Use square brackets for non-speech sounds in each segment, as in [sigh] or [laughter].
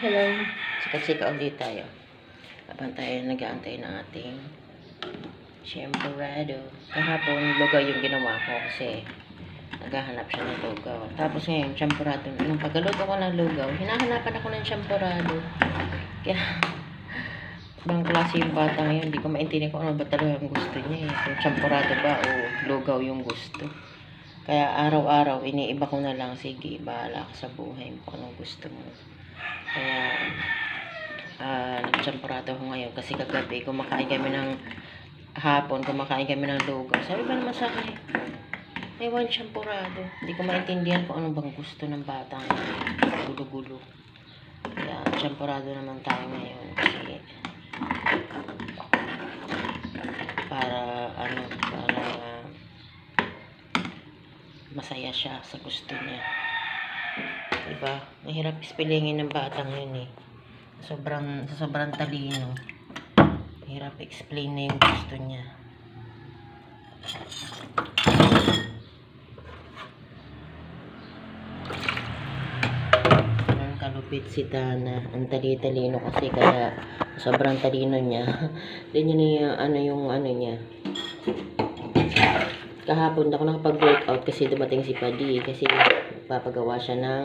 Hello. Sika-sika ulit tayo. Habang tayo nag-aantay ng ating Champorado. Kahapon, lugaw yung ginawa ko kasi naghahanap siya ng lugaw. Tapos ngayon, champorado. Nung pagkaluto ko ng lugaw, hinahanapan ako ng champorado. Kaya, ibang klase yung bata ngayon. Hindi ko maintindihan kung ano ba talaga ang gusto niya eh. Kung ba o lugaw yung gusto. Kaya araw-araw, iniiba ko na lang, sige, bahala ka sa buhay mo kung anong gusto mo. Kaya, ah, nagtsampurado ko ngayon kasi kagabi, kumakain kami ng hapon, kumakain kami ng lugaw. Sabi ba naman sa akin, may one champurado. Hindi ko maintindihan kung ano bang gusto ng bata ngayon. Gulo-gulo. Kaya, champurado naman tayo ngayon kasi para, ano, para masaya siya sa gusto niya. Diba? Mahirap ispilingin ng bata ngayon eh. Sobrang, sobrang talino. Mahirap explain na yung gusto niya. Ang kalupit si Tana. Ang tali-talino kasi kaya sobrang talino niya. [laughs] Ganyan na yung ano yung ano niya. Kahapon ako nakapag-workout kasi dumating si Padi kasi papagawa siya ng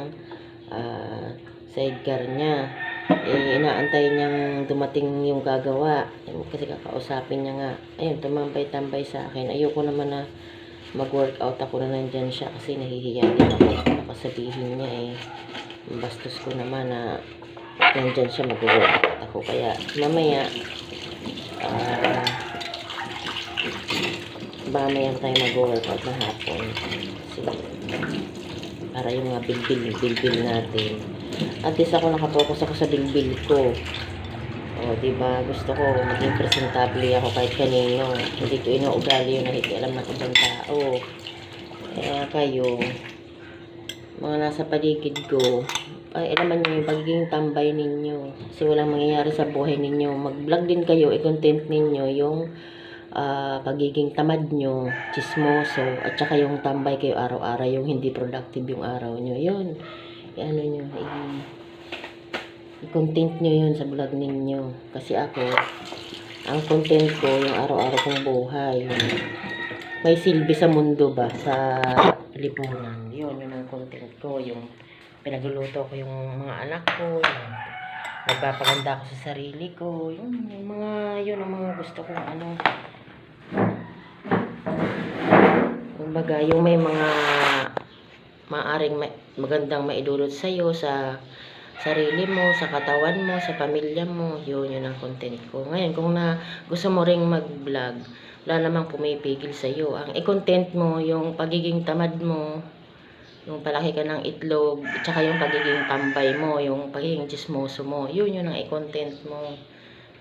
ah, sidecar niya. Eh, inaantay niyang dumating yung gagawa. Kasi kakausapin niya nga. Ayun, tumambay-tambay sa akin. Ayoko naman na mag-workout ako na nandyan siya kasi nahihiya din ako. Nakasabihin niya eh. Bastos ko naman na nandyan siya mag-workout ako. Kaya mamaya, ah, mamaya tayo mag-workout na hapon. Kasi, para yung mga bilbil, bilbil natin. At least ako nakapokus ako sa bilbil ko. O, di ba? Gusto ko maging presentable ako kahit kanino. Hindi ko inuugali yung nakikialam ng ibang tao. Kaya kayo, mga nasa paligid ko, ay alaman nyo yung pagiging tambay ninyo. Kasi walang mangyayari sa buhay ninyo. Mag-vlog din kayo, i-content ninyo yung ah, pagiging tamad nyo, chismoso, at saka yung tambay kayo araw-araw, yung hindi productive yung araw nyo. Yun, i-ano nyo, i-content nyo yun sa vlog ninyo. Kasi ako, ang content ko, yung araw-araw kong buhay, may silbi sa mundo ba, sa lipunan. Yun, yun ang content ko, yung pinagluluto ko yung mga anak ko, yung nagpapaganda ako sa sarili ko, yung, yung mga, yun ang mga gusto kong ano, Kumbaga, yung may mga maaring may, magandang maidulot sa iyo sa sarili mo, sa katawan mo, sa pamilya mo, yun yun ang content ko. Ngayon, kung na gusto mo ring mag-vlog, wala namang pumipigil sa iyo. Ang i-content mo, yung pagiging tamad mo, yung palaki ka ng itlog, tsaka yung pagiging tambay mo, yung pagiging chismoso mo, yun yun ang i-content mo.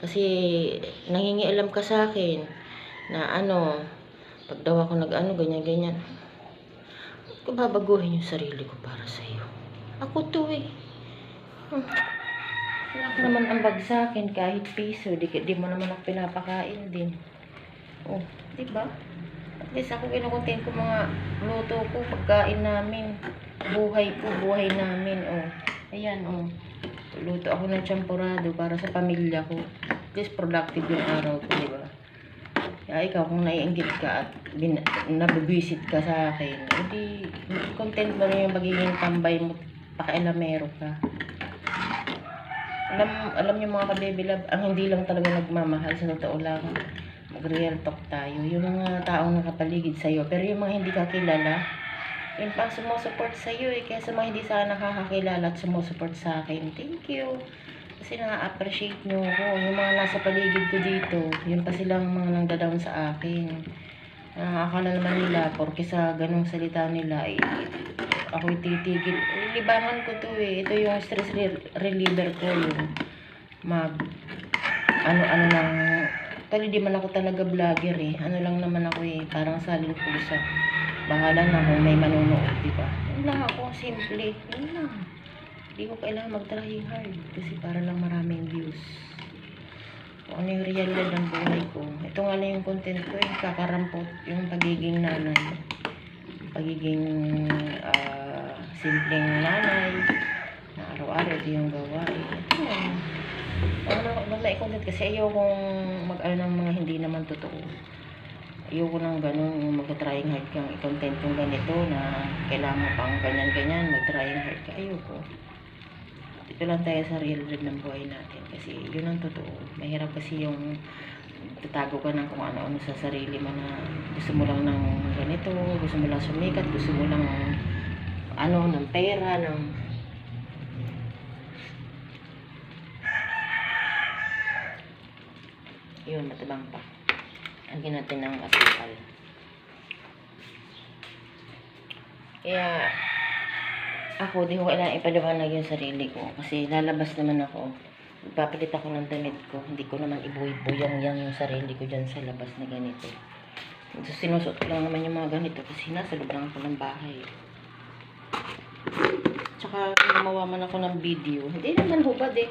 Kasi, nangingialam ka sa akin, na ano, pag daw ako nag-ano, ganyan-ganyan, ko babaguhin yung sarili ko para sa iyo? Ako to eh. Hmm. Wala ka naman ambag sa akin kahit piso, di, di mo naman ako pinapakain din. Oh, di ba? At least ako kinukontent ko mga luto ko, pagkain namin, buhay ko, buhay namin, oh. Ayan, oh. Luto ako ng champurado para sa pamilya ko. At least productive yung araw ko, di ba? Kaya ikaw, kung naiingit ka at bin, nabibisit ka sa akin, edi content mo rin yung magiging tambay mo, pakailamero ka. Alam, alam niyo mga kabebilab, ang hindi lang talaga nagmamahal sa totoo lang, mag-real talk tayo. Yung mga taong nakapaligid sa'yo, pero yung mga hindi ka kilala, yun pa sumusupport sa'yo eh. Kaya sa mga hindi sa nakakakilala at sumusupport sa akin, thank you. Kasi na-appreciate nyo ako. Yung mga nasa paligid ko dito, yun pa silang mga nangdadown sa akin. Ah, akala naman nila, porque sa ganong salita nila, eh, ako titigil. Libangan ko to eh. Ito yung stress re- reliever ko yung mag, ano-ano lang, Actually, di man ako talaga vlogger eh. Ano lang naman ako eh, parang salin pusa. Bahala na kung may manonood, di ba? Yun lang ako, simple. Yun lang. Hindi ko kailangan mag-try hard kasi para lang maraming views. Kung ano yung realidad ng buhay ko. Ito nga lang yung content ko, yung kakarampot, yung pagiging nanay. Pagiging ah, simpleng nanay. Na araw-araw ito yung gawain. ano. Ano, ano na i-content kasi ayokong mag-ano ng mga hindi naman totoo. Ayoko nang ganun, yung mag-trying hard kang i-content yung ganito na kailangan mo pang ganyan-ganyan, mag-trying hard ka. Ayoko. Dito lang tayo sa real life ng buhay natin kasi yun ang totoo. Mahirap kasi yung tatago ka ng kung ano-ano sa sarili mo na gusto mo lang ng ganito, gusto mo lang sumikat, gusto mo lang ano, ng pera, ng yun, matabang pa. Lagyan natin ng asukal. Kaya, ako, di ko kailangan ipaliwanag yung sarili ko. Kasi lalabas naman ako. Ipapalit ako ng damit ko. Hindi ko naman ibuy-buyang yang yung sarili ko dyan sa labas na ganito. So, sinusot ko lang naman yung mga ganito kasi nasa loob lang ako ng bahay. Tsaka, gumawa man ako ng video, hindi naman hubad eh.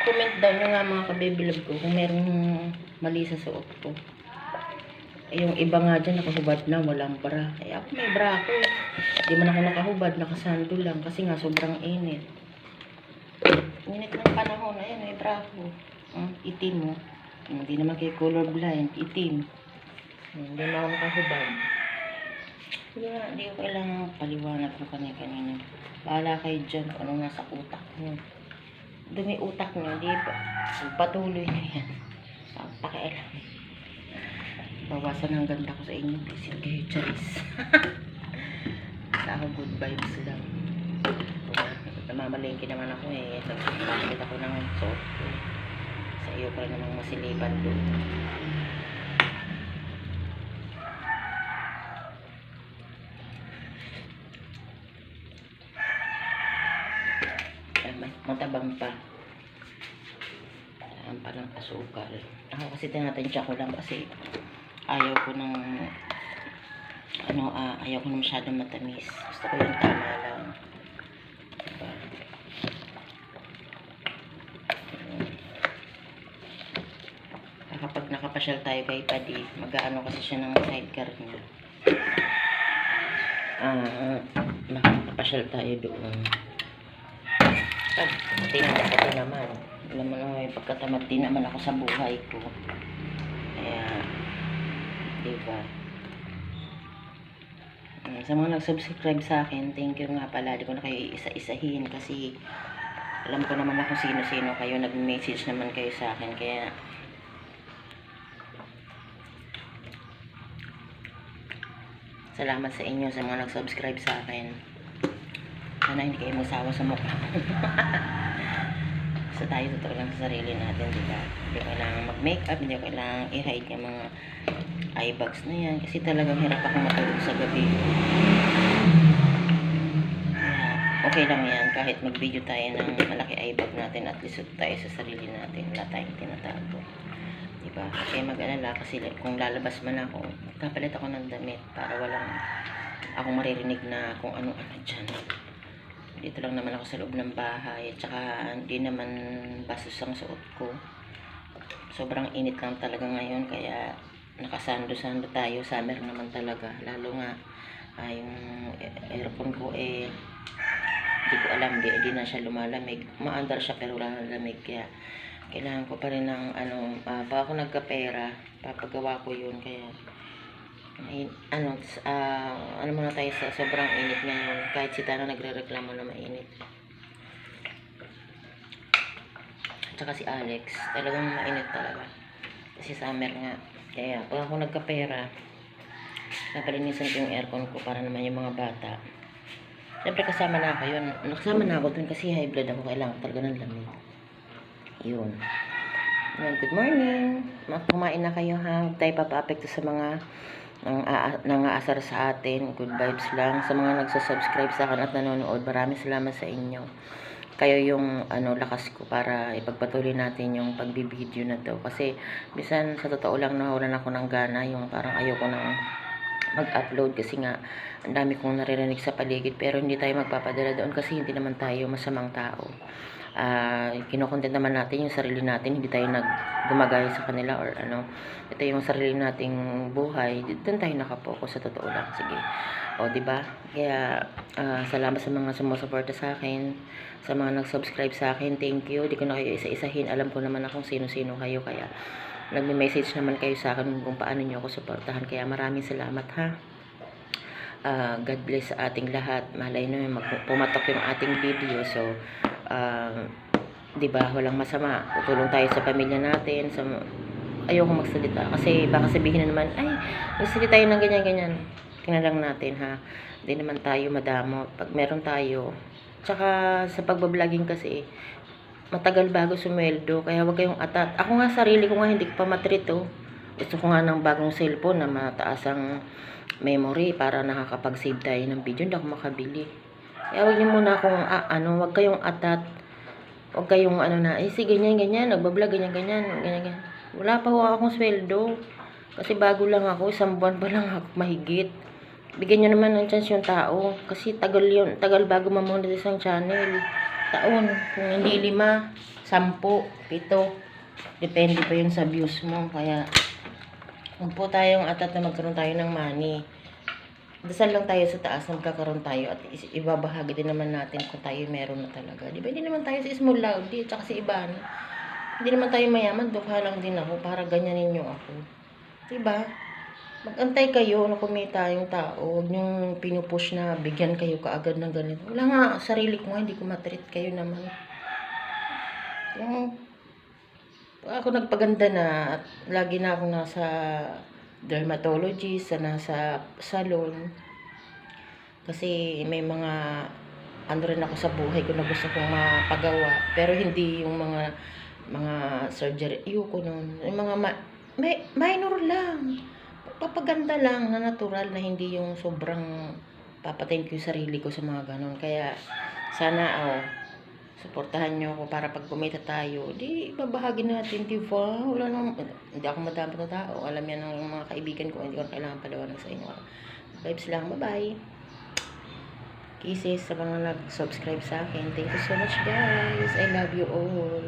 Comment down nyo nga mga kabebilog ko kung merong mali sa suot ko. Yung iba nga dyan nakahubad na, walang bra. Eh, ako may bra ako. Hindi man ako nakahubad, nakasando lang kasi nga sobrang init. Init ng panahon, ayan, may bra ako. Mm, itim mo. Hindi naman kayo color blind, itim. Hmm, Hindi na ako nakahubad. Kaya hindi ko kailangan paliwanag ko kanina-kanina. Bahala kayo dyan kung ano nasa utak nyo. Dumi utak nyo, di ba? Patuloy nyo yan. [laughs] Pakialam. Bawasan ang ganda ko sa inyo. Bisit kayo, Charis. sa ako, good vibes lang. Namamalingki naman ako eh. Nagpapakit ako ng suot ko. Sa iyo pa namang masilipan doon. Matabang pa. Ang pa ng asukal. Ako kasi tinatansya ko lang kasi ayaw ko ng ano, ah, ayaw ko na masyadong matamis. Gusto ko yung tama lang. Diba? Ah, Kapag nakapasyal tayo kay Padi, mag-aano kasi siya ng sidecar niya. Ah, nakakapasyal tayo doon. Tingnan ko din naman. Alam mo naman, may pagkatamad din naman ako sa buhay ko. Kaya, di ba? Mm, Sa mga nag-subscribe sa akin, thank you nga pala. Di ko na kayo isa-isahin kasi alam ko naman na kung sino-sino kayo. Nag-message naman kayo sa akin. Kaya, salamat sa inyo sa mga nag-subscribe sa akin. Sana hindi kayo masawa sa mukha. [laughs] Basta tayo totoo lang sa sarili natin, di ba? Hindi kailangan mag-makeup, hindi kailangan i-hide yung mga eye bags na yan. Kasi talagang hirap ako matulog sa gabi. Kaya, okay lang yan. Kahit mag-video tayo ng malaki eye bag natin, at least tayo sa sarili natin. Wala tayong tinatago. Diba? Kaya mag-alala kasi kung lalabas man ako, kapalit ako ng damit para walang akong maririnig na kung ano-ano dyan. Dito lang naman ako sa loob ng bahay. At saka hindi naman basos ang suot ko. Sobrang init lang talaga ngayon. Kaya nakasando-sando tayo. Summer naman talaga. Lalo nga ah, yung aircon ko eh hindi ko alam. Di, di na siya lumalamig. Maandar siya pero wala nang lamig. Kaya kailangan ko pa rin ng ano. ah, pag ako nagkapera, papagawa ko yun. Kaya ay, ano, ah, ano muna tayo sa sobrang init ngayon. Kahit si Tano nagre-reklamo na mainit. Tsaka si Alex, talagang mainit talaga. Kasi summer nga. Kaya, pag ako nagkapera, napalinisan ko yung aircon ko para naman yung mga bata. Siyempre kasama na ako yun. Nakasama na ako dun kasi high blood ako. Kailangan talaga ng lamig. Yun. Good morning. Ma- Kumain na kayo ha. Huwag tayo papaapekto sa mga nang nangaasar sa atin. Good vibes lang. Sa mga nagsa-subscribe sa akin at nanonood, maraming salamat sa inyo. Kayo yung ano lakas ko para ipagpatuloy natin yung pagbibideo na to. Kasi bisan sa totoo lang nawalan ako ng gana. Yung parang ayoko nang mag-upload kasi nga ang dami kong naririnig sa paligid pero hindi tayo magpapadala doon kasi hindi naman tayo masamang tao. ah kinokontent naman natin yung sarili natin, hindi tayo nag gumagaya sa kanila or ano. Ito yung sarili nating buhay. Doon tayo nakapokus sa totoo lang. Sige. O, ba? Kaya, ah, salamat sa mga sumusuporta sa akin, sa mga nag-subscribe sa akin. Thank you. Di ko na kayo isa-isahin. Alam ko naman akong sino-sino kayo. Kaya, nagme-message naman kayo sa akin kung paano nyo ako suportahan. Kaya, maraming salamat ha. Ah, God bless sa ating lahat. Malay nyo, pumatok yung ating video. So, ah, 'di ba walang masama tutulong tayo sa pamilya natin sa ayoko magsalita kasi baka sabihin na naman ay magsalita tayo ng ganyan ganyan tingnan lang natin ha hindi naman tayo madamo pag meron tayo tsaka sa pagbabloging kasi matagal bago sumweldo kaya wag kayong atat ako nga sarili ko nga hindi ko pa matrito gusto ko nga ng bagong cellphone na mataas ang memory para nakakapag-save tayo ng video hindi ako makabili kaya wag niyo muna akong ah, ano wag kayong atat Huwag kayong ano na, eh sige, ganyan, ganyan, nagbablog, ganyan, ganyan, ganyan, ganyan. Wala pa ho akong sweldo. Kasi bago lang ako, isang buwan pa lang ako mahigit. Bigyan nyo naman ng chance yung tao. Kasi tagal yun, tagal bago mamonetize ang channel. Taon, kung hindi lima, sampu, pito. Depende pa yun sa views mo. Kaya, kung po tayong atat na magkaroon tayo ng money, dasal lang tayo sa taas na magkakaroon tayo at ibabahagi din naman natin kung tayo meron na talaga. Di ba? Hindi naman tayo si Small Loudly at si Iban. Hindi naman tayo mayaman, dukha lang din ako para ganyanin nyo ako. Di ba? Mag-antay kayo na kumita yung tao. Huwag nyong pinupush na bigyan kayo kaagad ng ganito. Wala nga, sarili ko hindi ko matreat kayo naman. Yung, ako nagpaganda na at lagi na ako nasa dermatologist, sa nasa salon. Kasi may mga ano rin ako sa buhay ko na gusto kong mapagawa. Pero hindi yung mga mga surgery. Ayoko nun. Yung mga ma- may, minor lang. Papaganda lang na natural na hindi yung sobrang papatayin ko yung sarili ko sa mga ganon. Kaya sana oh, suportahan nyo ako para pag kumita tayo, di babahagi natin, di ba? Wala nang, hindi ako madami na tao. Alam yan ng mga kaibigan ko, hindi ko kailangan palawanan sa inyo. Vibes lang, bye-bye. Kisses sa mga nag-subscribe sa akin. Thank you so much, guys. I love you all.